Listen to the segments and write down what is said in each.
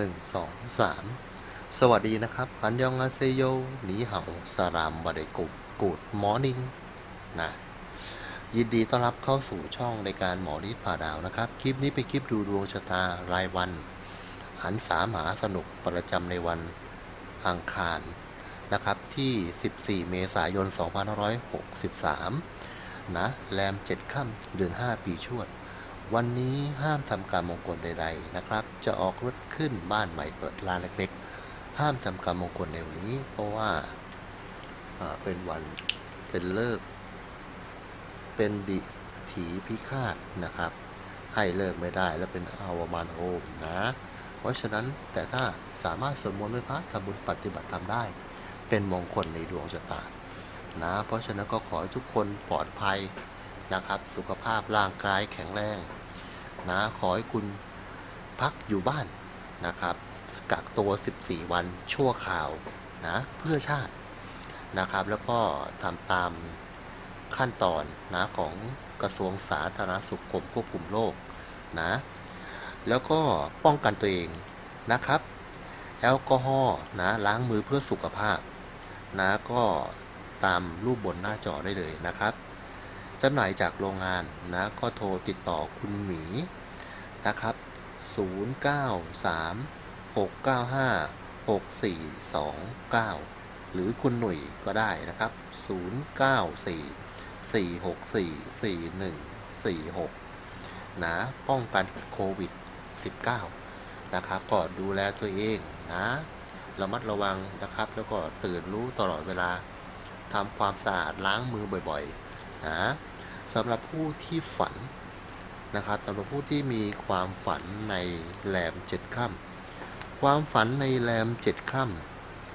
หนึ่งสองสามสวัสดีนะครับ อันยองอาเซโยหนีเห่าสารามบาเดกุกูดมอร์นิ่งนะยินดีต้อนรับเข้าสู่ช่องในการหมอริผ่าดาวนะครับ คลิปนี้เป็นคลิปดูดวงชะตารายวัน หันสามหาสนุกประจำในวันอังคารนะครับที่ 14 เมษายน 2563 นะ แรม 7 ค่ำเดือน 5 ปีชวด วันนี้ห้ามทำการมงคลใด ๆนะครับ จะออกรถขึ้นบ้านใหม่เปิดร้านเล็กๆ ห้ามทำการมงคลในวันนี้ เพราะว่าเป็นวันเป็นเลิก เป็นดิถีพิฆาตนะครับ ให้เลิกไม่ได้และเป็นอาวมานโอมนะ เพราะฉะนั้นแต่ถ้าสามารถสวดมนต์ไหว้พระทำบุญปฏิบัติธรรมได้ เป็นมงคลในดวงชะตานะ เพราะฉะนั้นก็ขอให้ทุกคนปลอดภัยนะครับ สุขภาพร่างกายแข็งแรง นะขอให้คุณพักอยู่บ้านนะครับ กักตัว 14 วันชั่วคราวนะเพื่อชาตินะครับ แล้วก็ทำตามขั้นตอนนะของกระทรวงสาธารณสุขกรมควบคุมโรคนะแล้วก็ป้องกันตัวเองนะครับ แอลกอฮอล์นะล้างมือเพื่อสุขภาพนะก็ตามรูปบนหน้าจอได้เลยนะครับ จำหน่ายจากโรงงานนะ ก็โทรติดต่อคุณหมีนะครับ 0936956429 หรือคุณหนุ่ยก็ได้นะครับ 0944644146 นะ ป้องกันโควิด -19 นะครับก็ดูแลตัวเองนะระมัดระวังนะครับ แล้วก็ตื่นรู้ตลอดเวลาทำความสะอาดล้างมือบ่อยๆนะ สำหรับผู้ที่ฝันนะครับสำหรับผู้ที่มีความฝันในแรมเจ็ดค่ำความฝันในแรมเจ็ดค่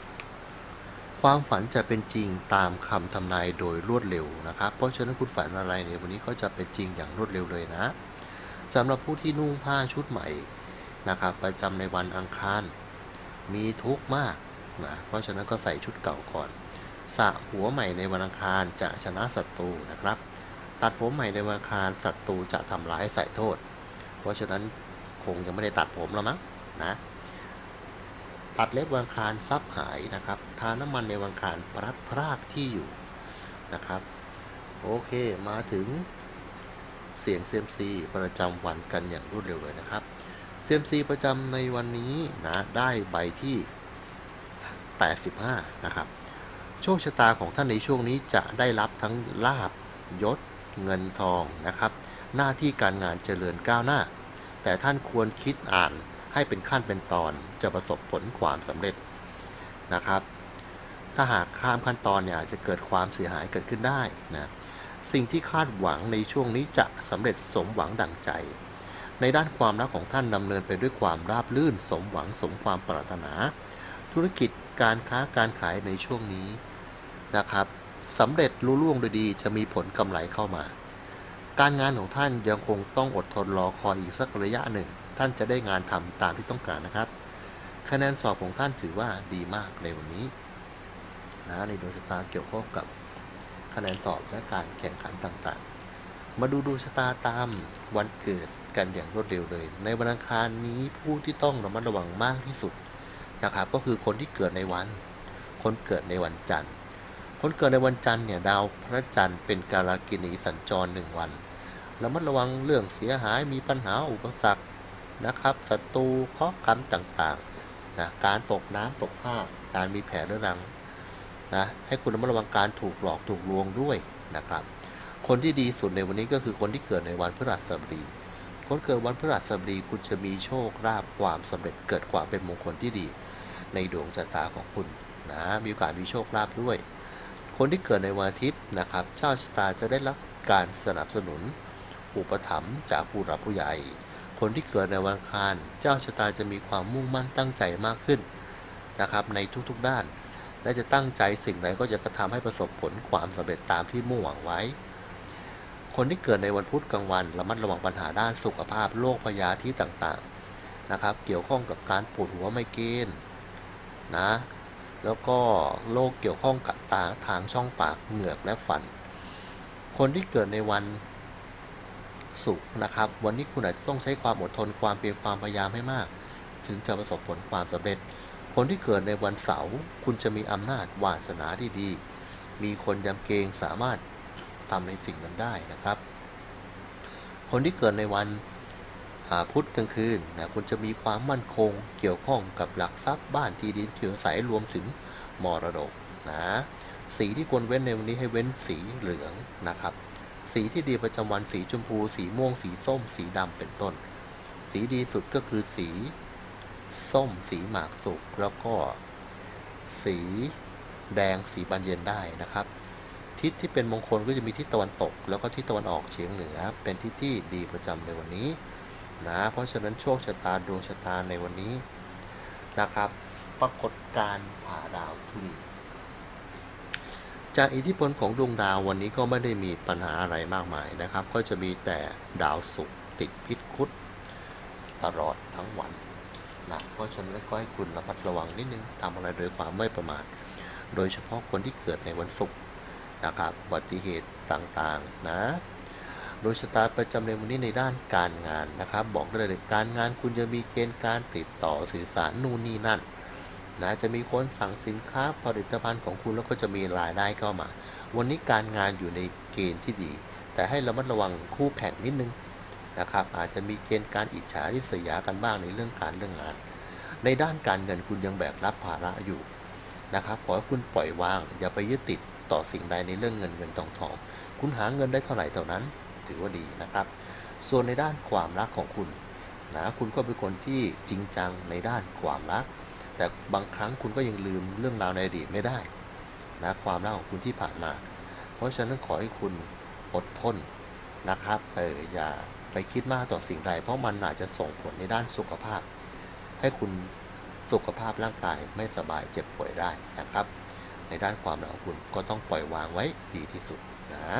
ำความฝันจะเป็นจริงตามคำทำนายโดยรวดเร็วนะครับ เพราะฉะนั้นคุณฝันอะไรเนี่ยวันนี้ก็จะเป็นจริงอย่างรวดเร็วเลยนะสำหรับผู้ที่นุ่งผ้าชุดใหม่นะครับประจำในวันอังคาร มีทุกข์มากนะเพราะฉะนั้นก็ใส่ชุดเก่าก่อนสระหัวใหม่ในวันอังคารจะชนะศัตรูนะครับ ตัดผมใหม่ในวันอังคารศัตรูจะทำร้ายใส่โทษ เพราะฉะนั้นคงยังไม่ได้ตัดผมแล้วมั้งนะ ตัดเล็บวังคารทรัพย์หายนะครับ ทาน้ำมันในวังคารพลัดพรากที่อยู่นะครับ โอเคมาถึงเสียงเซมซีประจำวันกันอย่างรวดเร็วเลยนะครับเซมซีประจำในวันนี้นะได้ใบที่ 85 นะครับ โชคชะตาของท่านในช่วงนี้จะได้รับทั้งลาบยศ เงินทองนะครับ หน้าที่การงานเจริญก้าวหน้า แต่ท่านควรคิดอ่านให้เป็นขั้นเป็นตอนจะประสบผลความสำเร็จนะครับ ถ้าหากข้ามขั้นตอนเนี่ยอาจจะเกิดความเสียหายเกิดขึ้นได้นะสิ่งที่คาดหวังในช่วงนี้จะสำเร็จสมหวังดังใจ ในด้านความรักของท่านดำเนินไปด้วยความราบรื่น สมหวังสมความปรารถนา ธุรกิจการค้าการขายในช่วงนี้นะครับ สำเร็จรุ่ล่วงโดยดีจะมีผลกำไรเข้ามา การงานของท่านยังคงต้องอดทนรอคอยอีกสักระยะหนึ่ง ท่านจะได้งานทำตามที่ต้องการนะครับ คะแนนสอบของท่านถือว่าดีมากในวันนี้นะในดวงชะตาเกี่ยวข้องกับคะแนนสอบและการแข่งขันต่างๆ มาดูดวงชะตาตามวันเกิดกันอย่างรวดเร็วเลย ในวันอังคารนี้ผู้ที่ต้องระมัดระวังมากที่สุดนะครับก็คือคนที่เกิดในวัน คนเกิดในวันจันทร์ คนเกิดในวันจันทร์เนี่ยดาวพระจันทร์เป็นการากินีสัญจรหนึ่งวันระมัดระวังเรื่องเสียหายมีปัญหาอุปสรรคนะครับศัตรูเคราะห์กรรมต่างๆนะการตกน้ำตกผ้าการมีแผลเรื้อรังนะให้คุณระมัดระวังการถูกหลอกถูกลวงด้วยนะครับ คนที่ดีสุดในวันนี้ก็คือคนที่เกิดในวันพฤหัสบดี คนเกิดวันพฤหัสบดีคุณจะมีโชคลาภความสำเร็จเกิดความเป็นมงคลที่ดี ในดวงชะตาของคุณนะมีโอกาสมีโชคลาภด้วย คนที่เกิดในวันอาทิตย์นะครับ เจ้าชะตาจะได้รับการสนับสนุน อุปถัมภ์จากผู้หลักผู้ใหญ่ คนที่เกิดในวันอังคาร เจ้าชะตาจะมีความมุ่งมั่นตั้งใจมากขึ้นนะครับ ในทุกๆด้าน และจะตั้งใจสิ่งใดก็จะกระทำให้ประสบผลความสำเร็จตามที่มุ่งหวังไว้ คนที่เกิดในวันพุธกลางวันระมัดระวังปัญหาด้านสุขภาพโรคพยาธิต่างๆนะครับ เกี่ยวข้องกับการปวดหัวไมเกรนนะ แล้วก็โรคเกี่ยวข้องกับตาทางช่องปากเหงือกและฟัน คนที่เกิดในวันศุกร์นะครับ วันนี้คุณอาจจะต้องใช้ความอดทนความเพียรความพยายามให้มาก ถึงจะประสบผลความสำเร็จ คนที่เกิดในวันเสาร์คุณจะมีอำนาจวาสนาที่ดี มีคนยำเกรงสามารถทำในสิ่งนั้นได้นะครับ คนที่เกิดในวัน อาพุธกลางคืนนะคุณจะมีความมั่นคงเกี่ยวข้องกับหลักทรัพย์บ้านที่ดินที่อสาศัยรวมถึงมรดกนะสีที่ควรเว้นในวันนี้ให้เว้นสีเหลืองนะครับ สีที่ดีประจำวันสีชมพู สีม่วงสีส้ม สีดำเป็นต้น สีดีสุดก็คือสีส้มสีหมากสุกแล้วก็สีแดงสีบานเย็นได้นะครับ ทิศที่เป็นมงคลก็จะมีทิศตะวันตก แล้วก็ทิศตะวันออกเฉียงเหนือ เป็นทิศที่ดีประจำในวันนี้ นะ เพราะฉะนั้นโชคชะตาดวงชะตาในวันนี้นะครับ ปรากฏการผ่าดาวทุลีจากอิทธิพลของดวงดาววันนี้ก็ไม่ได้มีปัญหาอะไรมากมายนะครับ ก็จะมีแต่ดาวศุกร์ติดพิษคุดตลอดทั้งวันนะเพราะฉะนั้นก็ให้คุณระมัดระวังนิดนึงทำอะไรโดยความไม่ประมาทโดยเฉพาะคนที่เกิดในวันศุกร์นะครับอุบัติเหตุต่างๆ นะ ดยชะตาประจำในวันนี้ในด้านการงานนะครับ บอกได้เลยการงานคุณจะมีเกณฑ์การติดต่อสื่อสารนู่นนี่นั่นนะจะมีคนสั่งสินค้าผลิตภัณฑ์ของคุณแล้วก็จะมีรายได้เข้ามา วันนี้การงานอยู่ในเกณฑ์ที่ดี แต่ให้ระมัดระวังคู่แข่งนิดนึงนะครับอาจจะมีเกณฑ์การอิจฉาริษยากันบ้างในเรื่องการเรื่องงาน ในด้านการเงินคุณยังแบกรับภาระอยู่นะครับขอให้คุณปล่อยวาง อย่าไปยึดติดต่อสิ่งใดในเรื่องเงินเงินทองทอง คุณหาเงินได้เท่าไหร่เท่านั้น ถือว่าดีนะครับ ส่วนในด้านความรักของคุณนะคุณก็เป็นคนที่จริงจังในด้านความรัก แต่บางครั้งคุณก็ยังลืมเรื่องราวในอดีตไม่ได้นะความรักของคุณที่ผ่านมา เพราะฉะนั้นขอให้คุณอดทนนะครับเอออย่าไปคิดมากต่อสิ่งใดเพราะมันอาจจะส่งผลในด้านสุขภาพ ให้คุณสุขภาพร่างกายไม่สบายเจ็บป่วยได้นะครับ ในด้านความรักของคุณก็ต้องปล่อยวางไว้ดีที่สุดนะ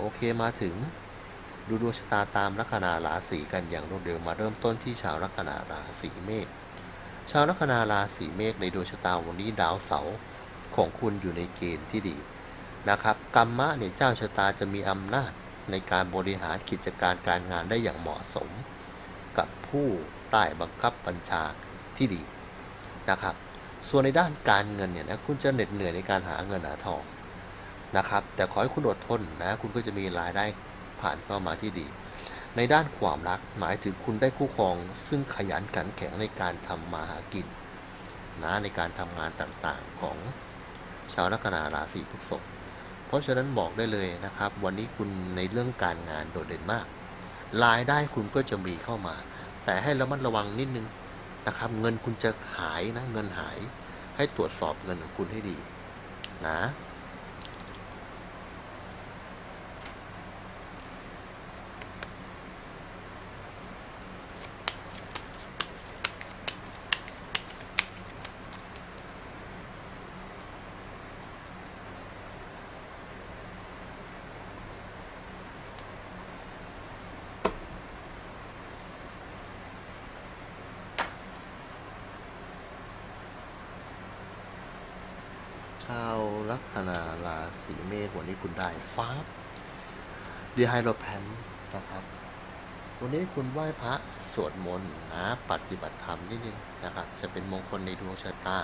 โอเคมาถึงดูดวงชะตาตามลัคนาราศีกันอย่างรวดเร็วมาเริ่มต้นที่ชาวลัคนาราศีเมษชาวลัคนาราศีเมษในดวงชะตาวันนี้ดาวเสาร์ของคุณอยู่ในเกณฑ์ที่ดีนะครับกรรมะเนี่ยเจ้าชะตาจะมีอำนาจในการบริหารกิจการการงานได้อย่างเหมาะสม กับผู้ใต้บังคับบัญชาที่ดีนะครับ ส่วนในด้านการเงินเนี่ยนะคุณจะเหน็ดเหนื่อยในการหาเงินหาทอง นะครับ แต่ขอให้คุณอดทนนะ คุณก็จะมีรายได้ผ่านเข้ามาที่ดี ในด้านความรักหมายถึงคุณได้คู่ครอง ซึ่งขยันขันแข็งในการทำมาหากินนะในการทำงานต่างๆของชาวลัคนาราศีพฤษภเพราะฉะนั้นบอกได้เลยนะครับ วันนี้คุณในเรื่องการงานโดดเด่นมาก รายได้คุณก็จะมีเข้ามา แต่ให้ระมัดระวังนิดนึงนะครับ เงินคุณจะหายนะ เงินหาย ให้ตรวจสอบเงินของคุณให้ดี นะ ชาว ลัคนาราศีเมษวันนี้คุณได้ฟ้าดีไฮโรแพนนะครับ วันนี้คุณไหว้พระสวดมนต์นะปฏิบัติธรรมนิดนึงนะครับ จะเป็นมงคลในดวงชะตา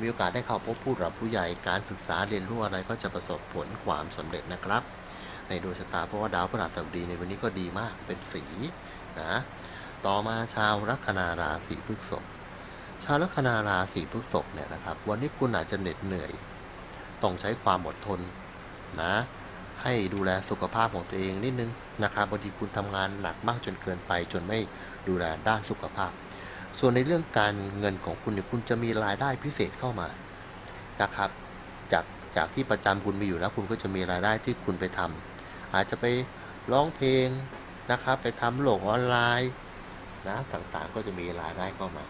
มีโอกาสได้เข้าพบผู้หลักผู้ใหญ่การศึกษาเรียนรู้อะไรก็จะประสบผลความสำเร็จนะครับ ในดวงชะตาเพราะว่าดาวพฤหัสบดีในวันนี้ก็ดีมากเป็นสีนะต่อมาชาวลัคนาราศีพฤษภชาวลัคนาราศีพฤษภเนี่ยนะครับ วันนี้คุณอาจจะเหน็ดเหนื่อย ต้องใช้ความอดทนนะ ให้ดูแลสุขภาพของตัวเองนิดนึงนะครับบางทีคุณทำงานหนักมากจนเกินไป จนไม่ดูแลด้านสุขภาพ ส่วนในเรื่องการเงินของคุณเนี่ยคุณจะมีรายได้พิเศษเข้ามานะครับ จากจากที่ประจำคุณมีอยู่แล้ว คุณก็จะมีรายได้ที่คุณไปทำอาจจะไปร้องเพลงนะครับไปทำโลกออนไลน์นะต่างๆก็จะมีรายได้เข้ามา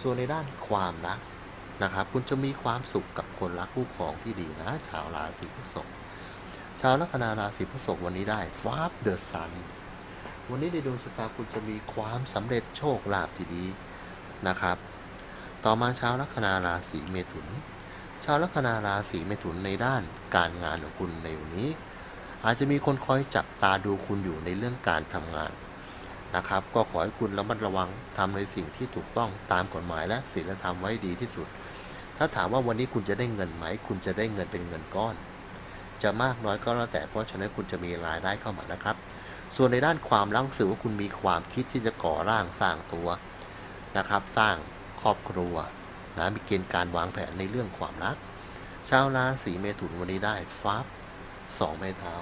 ส่วนในด้านความรัก นะครับ คุณจะมีความสุขกับคนรักคู่ครองที่ดีนะ ชาวราศีพฤษภชาวลัคนาราศีพฤษภวันนี้ได้ฟาบเดอะซันวันนี้ในดวงชะตาคุณจะมีความสำเร็จโชคลาภที่ดีนะครับ ต่อมาชาวลัคนาราศีเมถุน ชาวลัคนาราศีเมถุนในด้านการงานของคุณในวันนี้ อาจจะมีคนคอยจับตาดูคุณอยู่ในเรื่องการทำงานนะครับ ก็ขอให้คุณระมัดระวังทำในสิ่งที่ถูกต้องตามกฎหมายและศีลธรรมไว้ดีที่สุด ถ้าถามว่าวันนี้คุณจะได้เงินไหม คุณจะได้เงินเป็นเงินก้อน จะมากน้อยก็แล้วแต่เพราะฉะนั้นคุณจะมีรายได้เข้ามานะครับ ส่วนในด้านความรักรู้สึกว่าคุณมีความคิดที่จะก่อร่างสร้างตัวนะครับ สร้างครอบครัวนะมีเกณฑ์การวางแผนในเรื่องความรัก ชาวราศีเมถุนวันนี้ได้ฟับสองไม้เท้า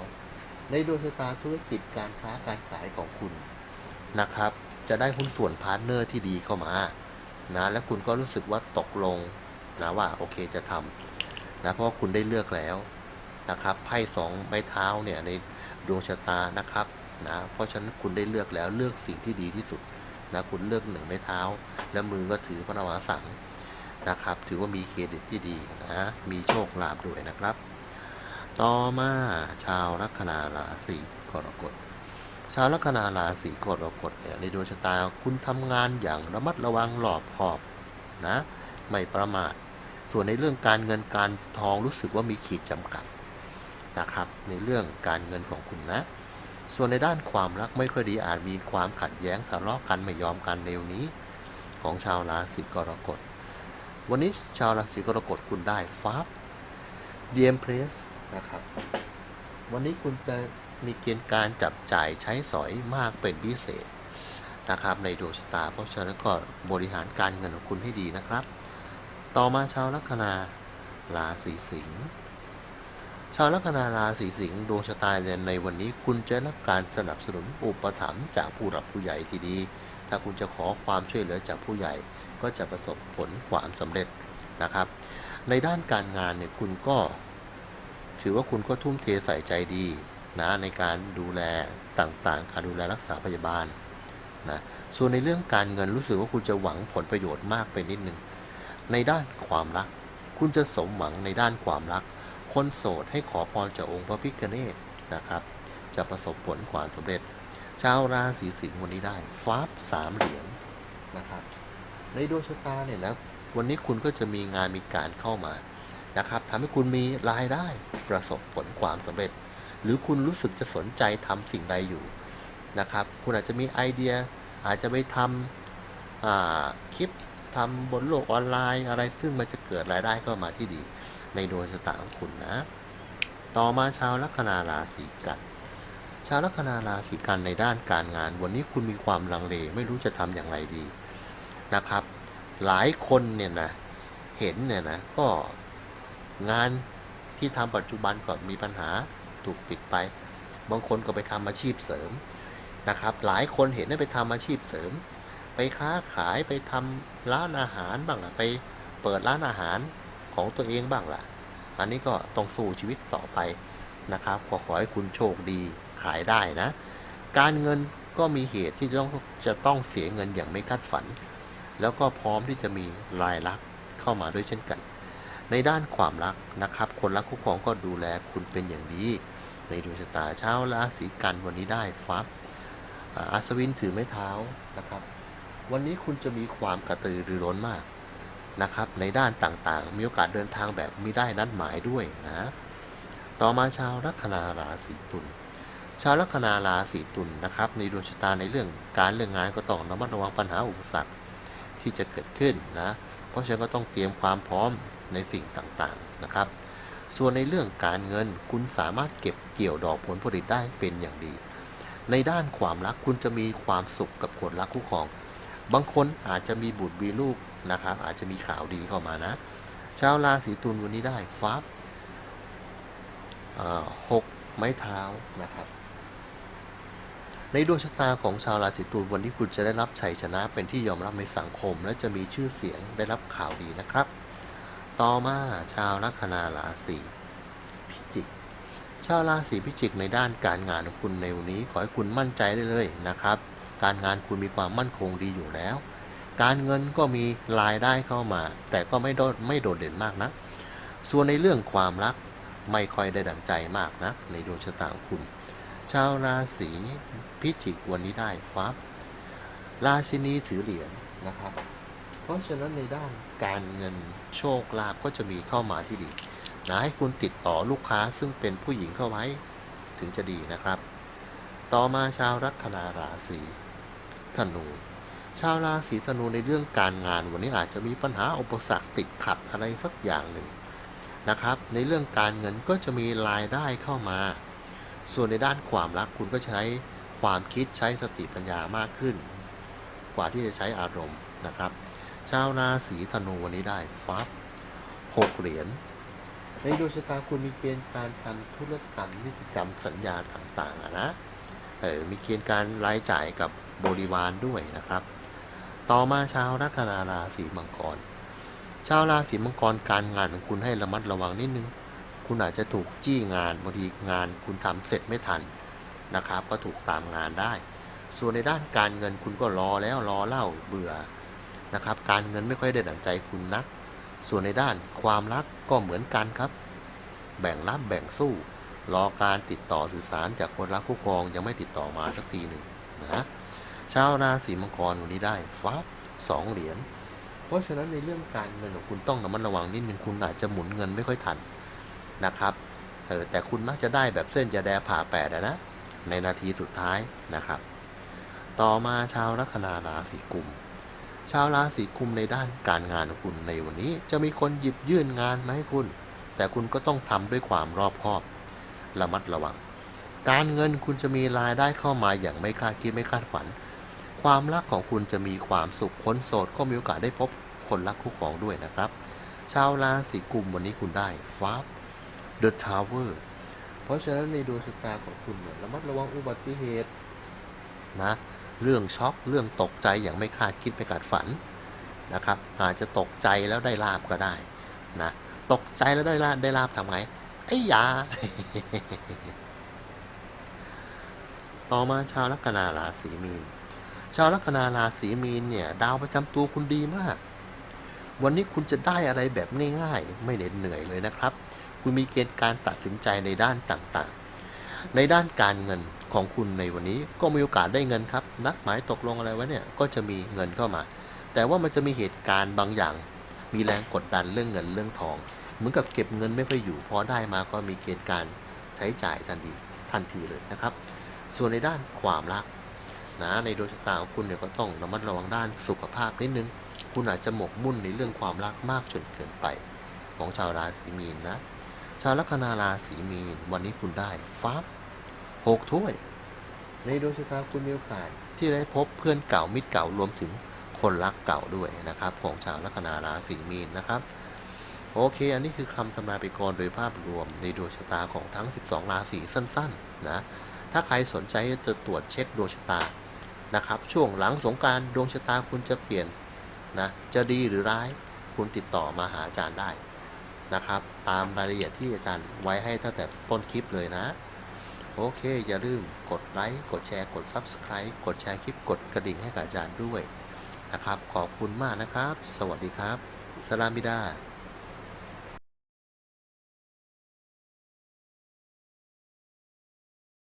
ในดวงชะตาธุรกิจการค้าการขายของคุณนะครับ จะได้หุ้นส่วนพาร์ทเนอร์ที่ดีเข้ามานะและคุณก็รู้สึกว่าตกลง นะว่าโอเคจะทำนะเพราะว่าคุณได้เลือกแล้วนะครับไพ่สองไม้เท้าเนี่ยในดวงชะตานะครับนะเพราะฉะนั้นคุณได้เลือกแล้วเลือกสิ่งที่ดีที่สุดนะคุณเลือกหนึ่งไม้เท้า และมือก็ถือพระนวาสังนะครับ ถือว่ามีเครดิตที่ดีนะมีโชคลาภด้วยนะครับ ต่อมาชาวลัคนาราศีกรกฎชาวลัคนาราศีกรกฎเนี่ยในดวงชะตาคุณทำงานอย่างระมัดระวังหลอบขอบนะไม่ประมาท ส่วนในเรื่องการเงินการทองรู้สึกว่ามีขีดจำกัดนะครับ ในเรื่องการเงินของคุณนะ ส่วนในด้านความรักไม่ค่อยดีอาจมีความขัดแย้งทะเลาะกันไม่ยอมกันในวนี้ ของชาวราศีกรกฎ วันนี้ชาวราศีกรกฎคุณได้ฟ้าเดียมเพรสนะครับ วันนี้คุณจะมีเกณฑ์การจับจ่ายใช้สอยมากเป็นพิเศษนะครับในดวงชะตา เพราะฉะนั้นก็บริหารการเงินของคุณให้ดีนะครับ ต่อมาชาวลัคนาราศีสิงห์ชาวลัคนาราศีสิงห์ดวงชะตาในวันนี้คุณจะรับการสนับสนุนอุปถัมภ์จากผู้หลักผู้ใหญ่ที่ดี ถ้าคุณจะขอความช่วยเหลือจากผู้ใหญ่ก็จะประสบผลความสำเร็จนะครับ ในด้านการงานเนี่ยคุณก็ ถือว่าคุณก็ทุ่มเทใส่ใจดีนะในการดูแลต่างๆ การดูแลรักษาพยาบาลนะส่วนในเรื่องการเงินรู้สึกว่าคุณจะหวังผลประโยชน์มากไปนิดนึง ในด้านความรัก คุณจะสมหวังในด้านความรัก คนโสดให้ขอพรจากองค์พระพิฆเนศนะครับ จะประสบผลความสำเร็จ ชาวราศีสิงห์วันนี้ได้ฟ้าบสามเหรียญนะครับ ในดวงชะตาเนี่ยนะวันนี้คุณก็จะมีงานมีการเข้ามานะครับทำให้คุณมีรายได้ประสบผลความสำเร็จ หรือคุณรู้สึกจะสนใจทำสิ่งใดอยู่นะครับ คุณอาจจะมีไอเดียอาจจะไปทำคลิป ทำบนโลกออนไลน์อะไรซึ่งมันจะเกิดรายได้เข้ามาที่ดี ในดวงชะตาของคุณนะ ต่อมาชาวลัคนาราศีกันชาวลัคนาราศีกันในด้านการงาน วันนี้คุณมีความลังเลไม่รู้จะทำอย่างไรดีนะครับ หลายคนเนี่ยนะเห็นเนี่ยนะก็งานที่ทำปัจจุบันก็มีปัญหาถูกปิดไป บางคนก็ไปทำอาชีพเสริมนะครับ หลายคนเห็นได้ไปทำอาชีพเสริม ไปค้าขายไปทำร้านอาหารบ้างล่ะไปเปิดร้านอาหารของตัวเองบ้างล่ะ อันนี้ก็ต้องสู้ชีวิตต่อไปนะครับขอขอให้คุณโชคดีขายได้นะ การเงินก็มีเหตุที่จะต้องจะต้องเสียเงินอย่างไม่คาดฝัน แล้วก็พร้อมที่จะมีรายรับเข้ามาด้วยเช่นกัน ในด้านความรักนะครับ คนรักคู่ครองก็ดูแลคุณเป็นอย่างดี ในดวงชะตาเช้าราศีกันวันนี้ได้ฟับอัศวินถือไม้เท้านะครับ วันนี้คุณจะมีความกระตือรือร้นมากนะครับ ในด้านต่างๆ มีโอกาสเดินทางแบบมีได้นัดหมายด้วยนะ ต่อมาชาวลัคนาราศีตุล ชาวลัคนาราศีตุลนะครับ ในดวงชะตาในเรื่องการเรื่องงานก็ต้องระมัดระวังปัญหาอุปสรรคที่จะเกิดขึ้นนะ เพราะฉะนั้นก็ต้องเตรียมความพร้อมในสิ่งต่างๆนะครับ ส่วนในเรื่องการเงินคุณสามารถเก็บเกี่ยวดอกผลผลิตได้เป็นอย่างดี ในด้านความรักคุณจะมีความสุขกับคนรักคู่ครอง บางคนอาจจะมีบุตรมีลูกนะครับ อาจจะมีข่าวดีเข้ามานะ ชาวราศีตุลวันนี้ได้ฟ้าหกไม้เท้านะครับ ในดวงชะตาของชาวราศีตุลวันนี้คุณจะได้รับชัยชนะเป็นที่ยอมรับในสังคม และจะมีชื่อเสียงได้รับข่าวดีนะครับ ต่อมาชาวลัคนาราศีพิจิก ชาวราศีพิจิกในด้านการงานของคุณในวันนี้ ขอให้คุณมั่นใจได้เลยนะครับ การงานคุณมีความมั่นคงดีอยู่แล้ว การเงินก็มีรายได้เข้ามา แต่ก็ไม่โดดไม่โดดเด่นมากนะส่วนในเรื่องความรักไม่ค่อยได้ดังใจมากนะในดวงชะตาของคุณ ชาวราศีพิจิกวันนี้ได้ฟับราชินีถือเหรียญนะครับ เพราะฉะนั้นในด้านการเงินโชคลาภก็จะมีเข้ามาที่ดีนะให้คุณติดต่อลูกค้าซึ่งเป็นผู้หญิงเข้าไว้ถึงจะดีนะครับ ต่อมาชาวลัคนาราศี ธนู ชาวราศีธนูในเรื่องการงาน วันนี้อาจจะมีปัญหาอุปสรรคติดขัดอะไรสักอย่างหนึ่งนะครับ ในเรื่องการเงินก็จะมีรายได้เข้ามา ส่วนในด้านความรักคุณก็ใช้ความคิดใช้สติปัญญามากขึ้น กว่าที่จะใช้อารมณ์นะครับ ชาวราศีธนูวันนี้ได้ฟับหกเหรียญในดวงชะตาคุณมีเกณฑ์การทำธุรกรรมนิติกรรมสัญญาต่างๆนะเออมีเกณฑ์การรายจ่ายกับ บริวารด้วยนะครับ ต่อมาชาวลัคนาราศีมังกร ชาวราศีมังกรการงานของคุณให้ระมัดระวังนิดนึง คุณอาจจะถูกจี้งานบางทีงานคุณทำเสร็จไม่ทันนะครับ ก็ถูกตามงานได้ ส่วนในด้านการเงินคุณก็รอแล้วรอเล่าเบื่อนะครับ การเงินไม่ค่อยได้ดั่งใจคุณนัก ส่วนในด้านความรักก็เหมือนกันครับ แบ่งรับแบ่งสู้รอการติดต่อสื่อสารจากคนรักคู่ครองยังไม่ติดต่อมาสักทีหนึ่งนะ ชาวราศีมังกรวันนี้ได้ฟ้าสองเหรียญเพราะฉะนั้นในเรื่องการเงินของคุณต้องระมัดระวังนิดนึงคุณอาจจะหมุนเงินไม่ค่อยทันนะครับเออแต่คุณมักจะได้แบบเส้นยาแดผ่าแปดอะนะ ในนาทีสุดท้ายนะครับ ต่อมาชาวลัคนาราศีกุม ชาวราศีกุมในด้านการงานของคุณในวันนี้ จะมีคนหยิบยื่นงานมาให้คุณ แต่คุณก็ต้องทำด้วยความรอบคอบ ระมัดระวัง การเงินคุณจะมีรายได้เข้ามาอย่างไม่คาดคิดไม่คาดฝัน ความรักของคุณจะมีความสุขคนโสดก็มีโอกาสได้พบคนรักคู่ครองด้วยนะครับ ชาวราศีกุมวันนี้คุณได้ฟ้า The Tower เพราะฉะนั้นในดวงชะตาของคุณเนี่ยระมัดระวังอุบัติเหตุนะเรื่องช็อกเรื่องตกใจอย่างไม่คาดคิดไม่คาดฝันนะครับ อาจจะตกใจแล้วได้ลาบก็ได้นะตกใจแล้วได้ลาบได้ลาบทำไงไอ้ยา ต่อมาชาวลัคนาราศีมีน ชาวลัคนาราศีมีนเนี่ย ดาวประจำตัวคุณดีมาก วันนี้คุณจะได้อะไรแบบง่ายๆ ไม่เหน็ดเหนื่อยเลยนะครับ คุณมีเกณฑ์การตัดสินใจในด้านต่างๆ ในด้านการเงินของคุณในวันนี้ก็มีโอกาสได้เงินครับ นัดหมายตกลงอะไรไว้เนี่ยก็จะมีเงินเข้ามา แต่ว่ามันจะมีเหตุการณ์บางอย่าง มีแรงกดดันเรื่องเงินเรื่องทอง เหมือนกับเก็บเงินไม่ค่อยอยู่พอได้มาก็มีเกณฑ์การใช้จ่ายทันทีทันทีเลยนะครับ ส่วนในด้านความรัก นะในดวงชะตาของคุณเนี่ยก็ต้องระมัดระวังด้านสุขภาพนิดนึง คุณอาจจะหมกมุ่นในเรื่องความรักมากจนเกินไป ของชาวราศีมีนนะ ชาวลัคนาราศีมีน วันนี้คุณได้ฟ้าหกถ้วย ในดวงชะตาคุณมีโอกาสที่ได้พบเพื่อนเก่ามิตรเก่ารวมถึงคนรักเก่าด้วยนะครับ ของชาวลัคนาราศีมีนนะครับโอเค อันนี้คือคำทำนายไปกรโดยภาพรวมในดวงชะตาของทั้ง 12 ราศีสั้น ๆ นะ ถ้าใครสนใจจะตรวจเช็คดวงชะตา นะครับ ช่วงหลังสงการดวงชะตาคุณจะเปลี่ยนนะ จะดีหรือร้ายคุณติดต่อมาหาอาจารย์ได้นะครับ ตามรายละเอียดที่อาจารย์ไว้ให้ตั้งแต่ต้นคลิปเลยนะ โอเค อย่าลืมกดไลค์กดแชร์กด Subscribe กดแชร์คลิปกดกระดิ่งให้กับอาจารย์ด้วยนะครับ ขอบคุณมากนะครับ สวัสดีครับสลามิดา